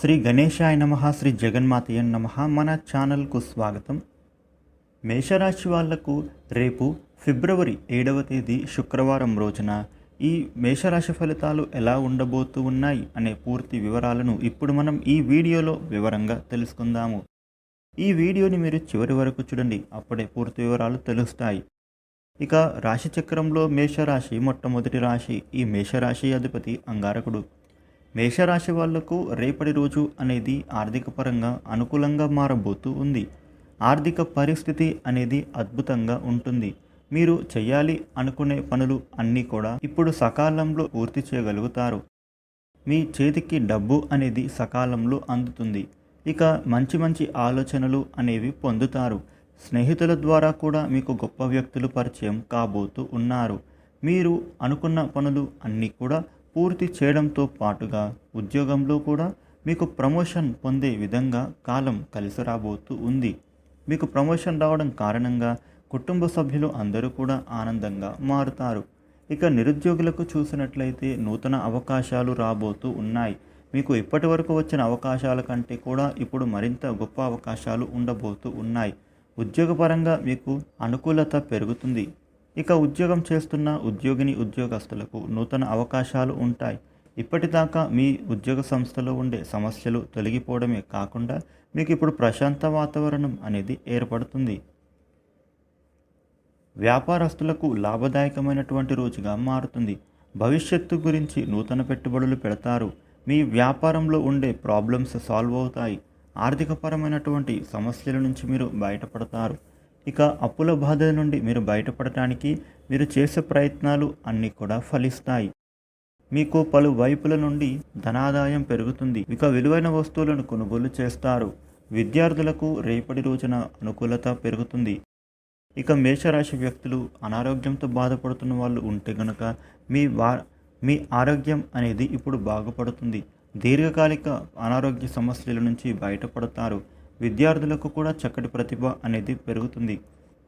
శ్రీ గణేశాయ నమ శ్రీ జగన్మాతయ నమ మన ఛానల్కు స్వాగతం. మేషరాశి వాళ్ళకు రేపు ఫిబ్రవరి ఏడవ తేదీ శుక్రవారం రోజున ఈ మేషరాశి ఫలితాలు ఎలా ఉండబోతూ ఉన్నాయి అనే పూర్తి వివరాలను ఇప్పుడు మనం ఈ వీడియోలో వివరంగా తెలుసుకుందాము. ఈ వీడియోని మీరు చివరి వరకు చూడండి అప్పుడే పూర్తి వివరాలు తెలుస్తాయి. ఇక రాశి చక్రంలో మేషరాశి మొట్టమొదటి రాశి ఈ మేషరాశి అధిపతి అంగారకుడు. మేషరాశి వాళ్ళకు రేపటి రోజు అనేది ఆర్థిక పరంగా అనుకూలంగా మారబోతూ ఉంది. ఆర్థిక పరిస్థితి అనేది అద్భుతంగా ఉంటుంది. మీరు చేయాలి అనుకునే పనులు అన్నీ కూడా ఇప్పుడు సకాలంలో పూర్తి చేయగలుగుతారు. మీ చేతికి డబ్బు అనేది సకాలంలో అందుతుంది. ఇక మంచి మంచి ఆలోచనలు అనేవి పొందుతారు. స్నేహితుల ద్వారా కూడా మీకు గొప్ప వ్యక్తులు పరిచయం కాబోతూ ఉన్నారు. మీరు అనుకున్న పనులు అన్నీ కూడా పూర్తి చేయడంతో పాటుగా ఉద్యోగంలో కూడా మీకు ప్రమోషన్ పొందే విధంగా కాలం కలిసి రాబోతూ ఉంది. మీకు ప్రమోషన్ రావడం కారణంగా కుటుంబ సభ్యులు అందరూ కూడా ఆనందంగా మారుతారు. ఇక నిరుద్యోగులకు చూసినట్లయితే నూతన అవకాశాలు రాబోతూ ఉన్నాయి. మీకు ఇప్పటి వరకు వచ్చిన అవకాశాల కంటే కూడా ఇప్పుడు మరింత గొప్ప అవకాశాలు ఉండబోతూ ఉన్నాయి. ఉద్యోగపరంగా మీకు అనుకూలత పెరుగుతుంది. ఇక ఉద్యోగం చేస్తున్న ఉద్యోగిని ఉద్యోగస్తులకు నూతన అవకాశాలు ఉంటాయి. ఇప్పటిదాకా మీ ఉద్యోగ సంస్థలో ఉండే సమస్యలు తొలగిపోవడమే కాకుండా మీకు ఇప్పుడు ప్రశాంత వాతావరణం అనేది ఏర్పడుతుంది. వ్యాపారస్తులకు లాభదాయకమైనటువంటి రోజుగా మారుతుంది. భవిష్యత్తు గురించి నూతన పెట్టుబడులు పెడతారు. మీ వ్యాపారంలో ఉండే ప్రాబ్లమ్స్ సాల్వ్ అవుతాయి. ఆర్థికపరమైనటువంటి సమస్యల నుంచి మీరు బయటపడతారు. ఇక అప్పుల బాధ నుండి మీరు బయటపడటానికి మీరు చేసే ప్రయత్నాలు అన్నీ కూడా ఫలిస్తాయి. మీకు పలు వైపుల నుండి ధనాదాయం పెరుగుతుంది. ఇక విలువైన వస్తువులను కొనుగోలు చేస్తారు. విద్యార్థులకు రేపటి రోజున అనుకూలత పెరుగుతుంది. ఇక మేషరాశి వ్యక్తులు అనారోగ్యంతో బాధపడుతున్న వాళ్ళు ఉంటే గనక మీ వా మీ ఆరోగ్యం అనేది ఇప్పుడు బాగుపడుతుంది. దీర్ఘకాలిక అనారోగ్య సమస్యల నుంచి బయటపడతారు. విద్యార్థులకు కూడా చక్కటి ప్రతిభ అనేది పెరుగుతుంది.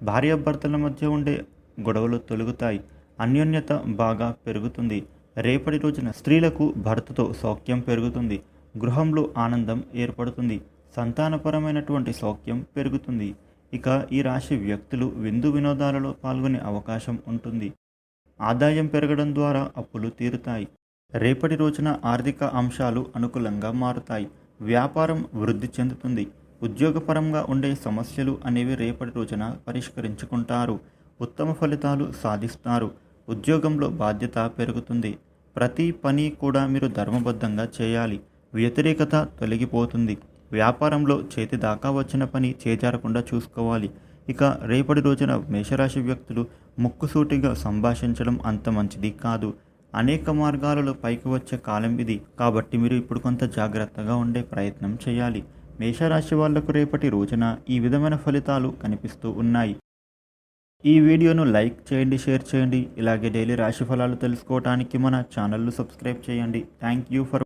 భార్యాభర్తల మధ్య ఉండే గొడవలు తొలగుతాయి. అన్యోన్యత బాగా పెరుగుతుంది. రేపటి రోజున స్త్రీలకు భర్తతో సౌఖ్యం పెరుగుతుంది. గృహంలో ఆనందం ఏర్పడుతుంది. సంతానపరమైనటువంటి సౌఖ్యం పెరుగుతుంది. ఇక ఈ రాశి వ్యక్తులు విందు వినోదాలలో పాల్గొనే అవకాశం ఉంటుంది. ఆదాయం పెరగడం ద్వారా అప్పులు తీరుతాయి. రేపటి రోజున ఆర్థిక అంశాలు అనుకూలంగా మారుతాయి. వ్యాపారం వృద్ధి చెందుతుంది. ఉద్యోగపరంగా ఉండే సమస్యలు అనేవి రేపటి రోజున పరిష్కరించుకుంటారు. ఉత్తమ ఫలితాలు సాధిస్తారు. ఉద్యోగంలో బాధ్యత పెరుగుతుంది. ప్రతి పని కూడా మీరు ధర్మబద్ధంగా చేయాలి. వ్యతిరేకత తొలగిపోతుంది. వ్యాపారంలో చేతి దాకా వచ్చిన పని చేజారకుండా చూసుకోవాలి. ఇక రేపటి రోజున మేషరాశి వ్యక్తులు ముక్కుసూటిగా సంభాషించడం అంత మంచిది కాదు. అనేక మార్గాలలో పైకి వచ్చే కాలం ఇది. కాబట్టి మీరు ఇప్పుడు కొంత జాగ్రత్తగా ఉండే ప్రయత్నం చేయాలి. మేషరాశి వాళ్ళకు రేపటి రోజున ఈ విధమైన ఫలితాలు కనిపిస్తూ ఉన్నాయి. ఈ వీడియోను లైక్ చేయండి షేర్ చేయండి. ఇలాగే డైలీ రాశి ఫలాలు తెలుసుకోవడానికి మన ఛానల్ను సబ్స్క్రైబ్ చేయండి. Thank you for